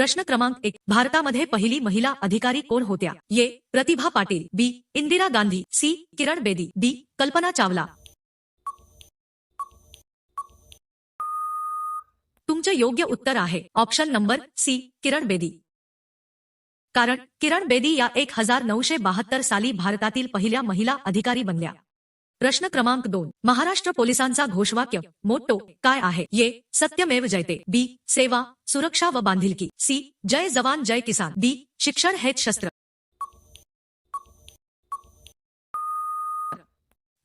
प्रश्न क्रमांक एक. भारतामध्ये पहिली महिला अधिकारी कोण होत्या? A Pratibha Patil. B. Indira Gandhi. C. Kiran Bedi. D. Kalpana Chawla. तुमचे योग्य उत्तर आहे. Option number C. Kiran Bedi. कारण किरण बेदी या एक हज़ार नऊशे बहात्तर साली भारतातील पहिल्या महिला अधिकारी बनल्या. प्रश्न क्रमांक दोन. महाराष्ट्र पोलिसांचा घोषवाक्य मोटो काय आहे? ये सत्यमेव जयते. बी. सेवा सुरक्षा व बांधिलकी. सी. जय जवान जय किसान. डी. शिक्षण हेच शस्त्र.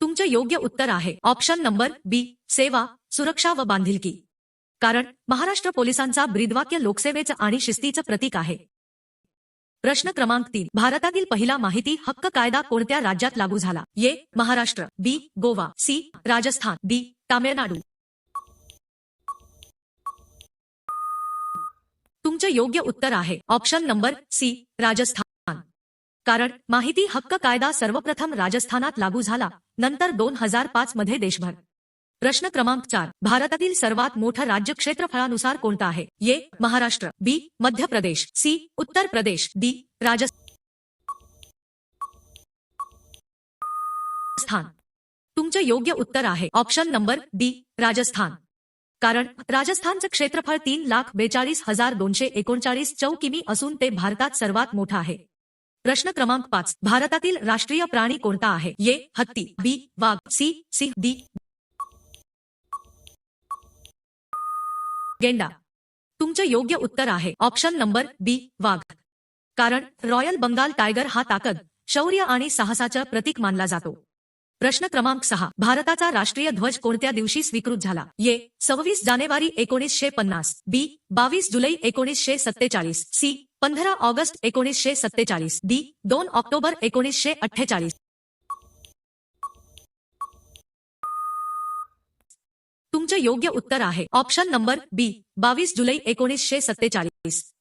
तुमचे योग्य उत्तर आहे. Option number B. सेवा सुरक्षा व बांधिलकी. कारण महाराष्ट्र पोलिसांचा ब्रीदवाक्य लोकसेवेचं आणि शिस्तीचं प्रतीक आहे. प्रश्न क्रमांक तीन. भारतातील पहिला माहिती हक्क कायदा कोणत्या राज्यात लागू झाला? A Maharashtra. B. Goa. C. Rajasthan. D. Tamil Nadu. तुमचे योग्य उत्तर आहे. Option number C. राजस्थान. कारण माहिती हक्क कायदा सर्वप्रथम राजस्थानात लागू झाला. नंतर दोन हजार पाच मध्ये देशभर. प्रश्न क्रमांक चार. भारतातील सर्वात मोठं राज्य क्षेत्रफळानुसार कोणतं आहे? ये महाराष्ट्र. बी. मध्य प्रदेश सी. उत्तर प्रदेश. डी. राजस्थान तुमचे योग्य उत्तर आहे. Option number D. राजस्थान. कारण राजस्थानचं क्षेत्रफळ तीन लाख बेचाळीस हजार दोनशे एकोणचाळीस चौ किमी असून ते भारतात सर्वात मोठं आहे. प्रश्न क्रमांक पाच. भारतातील राष्ट्रीय प्राणी कोणता आहे? ये हत्ती. बी. वाघ. सी. सिंह. डी. गेंडा. तुमचे योग्य उत्तर आहे. ऑप्शन नंबर बी वाघ. कारण रॉयल बंगाल टायगर हा ताकद शौर्य आणि साहसाचं प्रतीक मानला जातो. प्रश्न क्रमांक सहा. भारताचा राष्ट्रीय ध्वज कोणत्या दिवशी स्वीकृत झाला? ये सव्वीस जानेवारी एकोणीसशे पन्नास. बी बावीस जुलै एकोणीसशे सत्तेचाळीस. सी पंधरा ऑगस्ट एकोणीसशे सत्तेचाळीस. डी दोन ऑक्टोबर एकोणीसशे अठ्ठेचाळीस. तुमचे योग्य उत्तर आहे. ऑप्शन नंबर बी बावीस जुलै एकोणीसशे सत्तेचाळीस.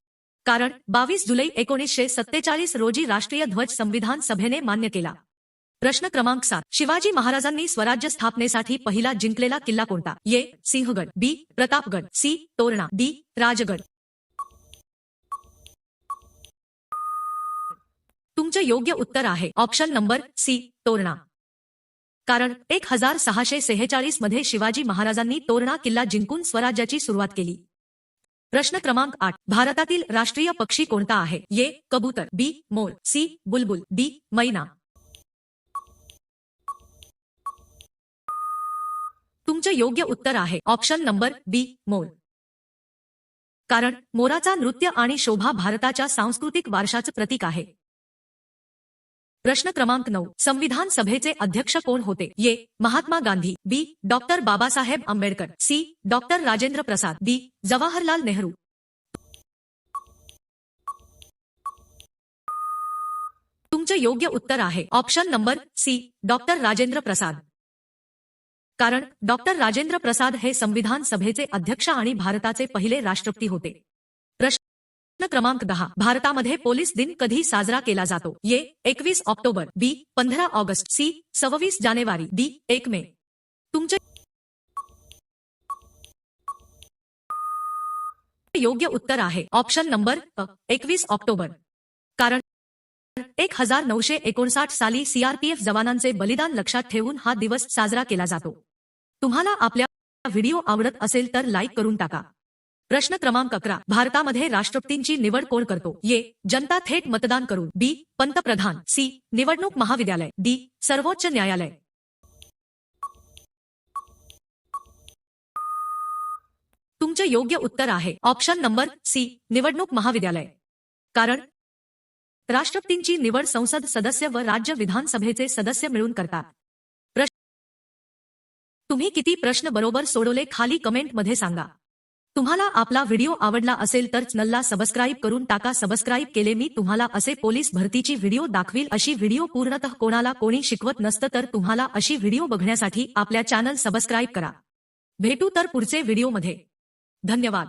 कारण बावीस जुलै एकोणीसशे सत्तेचाळीस रोजी राष्ट्रीय ध्वज संविधान सभेने मान्य केला. प्रश्न क्रमांक सात शिवाजी महाराजांनी स्वराज्य स्थापनेसाठी पहिला जिंकलेला किल्ला कोणता? A Sinhagad B Pratapgad C Torna D Rajgad. तुमचे योग्य उत्तर आहे. Option number C Torna. कारण एक हजार सहाशे सेहेचाळीसमध्ये शिवाजी महाराजांनी तोरणा किल्ला जिंकून स्वराज्याची सुरुवात केली. प्रश्न क्रमांक आठ. भारतातील राष्ट्रीय पक्षी कोणता आहे? ये कबूतर बी. मोर सी. बुलबुल डी. मैना. तुमचे योग्य उत्तर आहे. Option number B. मोर. कारण मोराचा नृत्य आणि शोभा भारताच्या सांस्कृतिक वारशाचं प्रतीक आहे. प्रश्न क्रमांक नऊ. संविधान सभेचे अध्यक्ष कोण होते? A Mahatma Gandhi. B. Doctor Babasaheb Ambedkar. C. Doctor Rajendra Prasad. D. Jawaharlal Nehru. तुमचे योग्य उत्तर आहे. Option number C. Doctor Rajendra Prasad. कारण डॉक्टर राजेंद्र प्रसाद हे संविधान सभेचे अध्यक्ष आणि भारताचे पहिले राष्ट्रपती होते. प्रश्न क्रमांक दहा. भारतामध्ये पोलीस दिन कधी साजरा केला जातो. ये एकवीस ऑक्टोबर. बी पंधरा ऑगस्ट. सी सव्वीस जानेवारी. डी एक मे. तुमचे योग्य उत्तर आहे. ऑप्शन नंबर अ एकवीस ऑक्टोबर. कारण एक हजार नऊशे एकोणसाठ साली सीआरपीएफ जवानांचे बलिदान लक्षात ठेवून हा दिवस साजरा केला जातो. तुम्हाला आपल्या व्हिडिओ आवडत असेल तर लाईक करून टाका. प्रश्न क्रमांक अकरा. भारतामध्ये राष्ट्रपतींची निवड कोण करतो? ये जनता थेट मतदान करून. बी. पंतप्रधान. सी. निवडणूक महाविद्यालय. डी. सर्वोच्च न्यायालय. तुमचे योग्य उत्तर आहे. Option number C. निवडणूक महाविद्यालय. कारण राष्ट्रपतींची निवड संसद सदस्य व राज्य विधानसभेचे सदस्य मिळून करतात. प्रश्न तुम्ही किती प्रश्न बरोबर सोडवले खाली कमेंटमध्ये सांगा. तुम्हाला आपला व्हिडिओ आवडला असेल तर चॅनलला सबस्क्राईब करून टाका. सबस्क्राईब केले मी तुम्हाला असे पोलीस भरतीची व्हिडिओ दाखवील. अशी व्हिडिओ पूर्णतः कोणाला कोणी शिकवत नसतं तर तुम्हाला अशी व्हिडिओ बघण्यासाठी आपल्या चॅनल सबस्क्राईब करा. भेटू तर पुढचे व्हिडिओमध्ये. धन्यवाद.